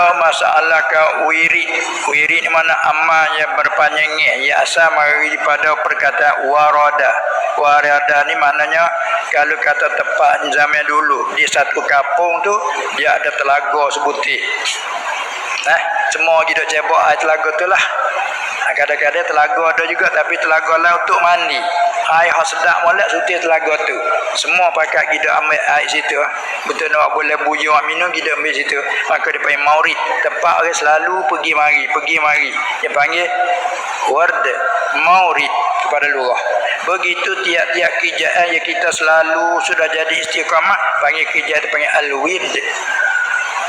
Masalah ke wirid. Wirid mana amal yang berpanjangnya? Ia asal mari pada perkataan warada. Warada ni maknanya kalau kata tepat zaman dulu di satu kampung tu dia ada telaga sebutir eh semua kita cebok air telaga tu lah kadang-kadang telaga ada juga tapi telaga lain untuk mandi. Air yang sedap molek sutir telaga tu. Semua pakat kita ambil air situ betul nak boleh buyur minum kita ambil situ. Maka dia panggil maurid tempat orang selalu pergi mari pergi mari. Dia panggil ward maurid kepada lurah begitu tiap-tiap kerjaan yang kita selalu sudah jadi istiqamah panggil kerja itu panggil al-wird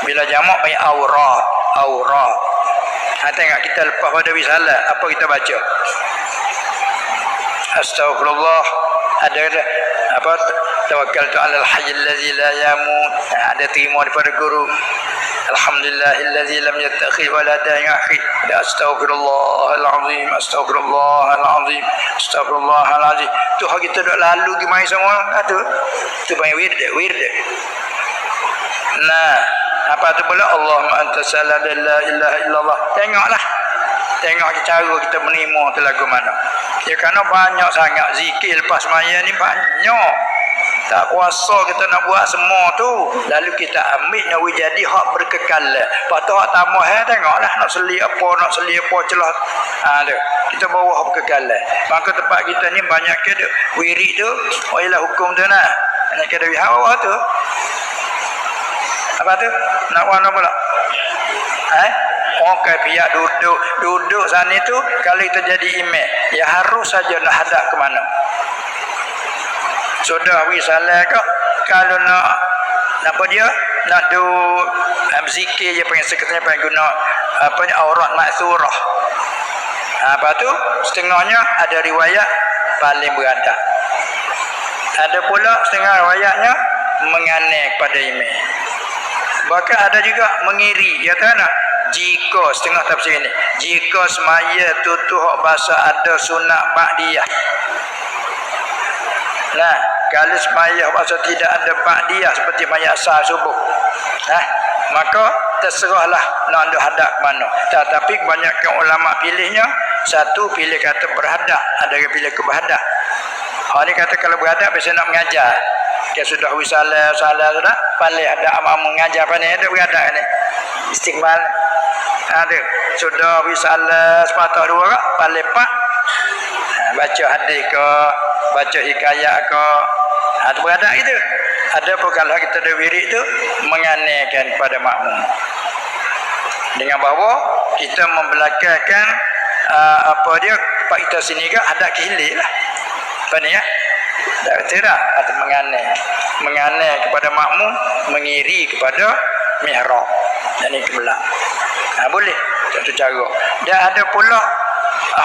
bila jamak panggil aurat. Aurat Ha, tengok kita lepas pada wisalah apa kita baca? Astaghfirullah. Ada ada apa? Tawakkal tu alal hayy allazi la yamut. Ada terima daripada guru. Alhamdulillah allazi lam yattakhidh walada yahid da astaghfirullahalazim astaghfirullahalazim astaghfirullahalazim tu hak kita dok lalu gi mai semua. Ha, tu. Panggil wird wird nah apa tu pula? Allahumma anta salam la ilaha illallah. Tengoklah. Tengok cara kita menerima tu lagu mana. Ya kerana banyak sangat zikir lepas maya ni banyak. Tak kuasa kita nak buat semua tu. Lalu kita ambil nak jadi hak berkekal. Lepas tu hak tambah eh, tengoklah nak seli apa nak seli apa celah. Ha, tu. kita bawa hak berkekal. Maka tempat kita ni banyak ke wirid tu. Oh ialah hukum tu nak. Nak kena hawa tu apa tu? Nak warna pula? Eh? Okey, pihak duduk. Duduk sana itu, kalau kita jadi imam, ya harus saja nak hadap ke mana? Sudah wisalah ke? Kalau nak, apa dia? Nak do um, zikir je pengen sekretanya pengen guna apa ni aurat maksurah. Apa tu? Setengahnya ada riwayat paling beradab. Ada pula setengah riwayatnya menganeh kepada imam. Bahkan ada juga mengiri. Ya nak? Jika setengah tafsir ini. Jika semaya tutuh bahasa ada sunat ba'diyah. Nah, kalau semaya bahasa tidak ada ba'diyah seperti maya asal subuh. Nah, maka terserahlah nak ada hadap mana. Tetapi kebanyakan ulama pilihnya satu pilih kata berhadap, ada yang pilih ke berhadap. Orang ni kata kalau berhadap biasa nak mengajar dia sudah wisalah salah sudah paling ada amal mengajar apa ni ada berada ni. Istiqbal. Ada sudah wisalah sepatah dua kak. Paling pak. Ha, baca hadis ke baca hikayat ke ada berada itu ada pun kalau kita ada wirid itu menganekan pada makmum. Dengan bahawa kita membelakangkan uh, apa dia? Pak kita sini ke ada kehilir lah apa ni ya tak tidak atau menganeh menganeh kepada makmum mengiri kepada mihrab dan ini kebelah nah, boleh. Satu cara. Dan ada pula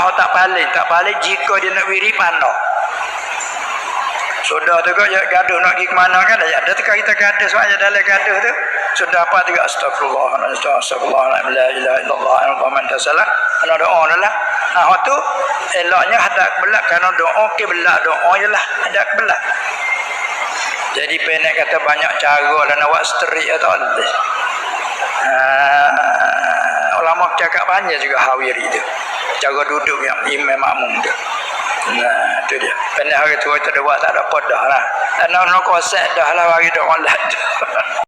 oh, tak paling tak paling jika dia nak wiri pandang sudah tu kok ya gaduh nak pergi ke mana kan? Ya ada tekan kita gaduh sebab dalam gaduh tu. Sudah apa juga? Astagfirullah astagfirullah la ilaha illallah muhammad rasulullah. Ana doa dah Nah, tu eloknya hadap belak kerana doa ke belak doa jelah hadap belak. Jadi pendek kata banyak cara dan awak sterik atau lebih. Uh, ulama cakap banyak juga hawiri itu. Cara duduk yang imam makmum tu. Nah, tu dia. Pendek hari tu kita ada buat tak ada podah lah. Dan nak kosek dah lah bagi doa lah.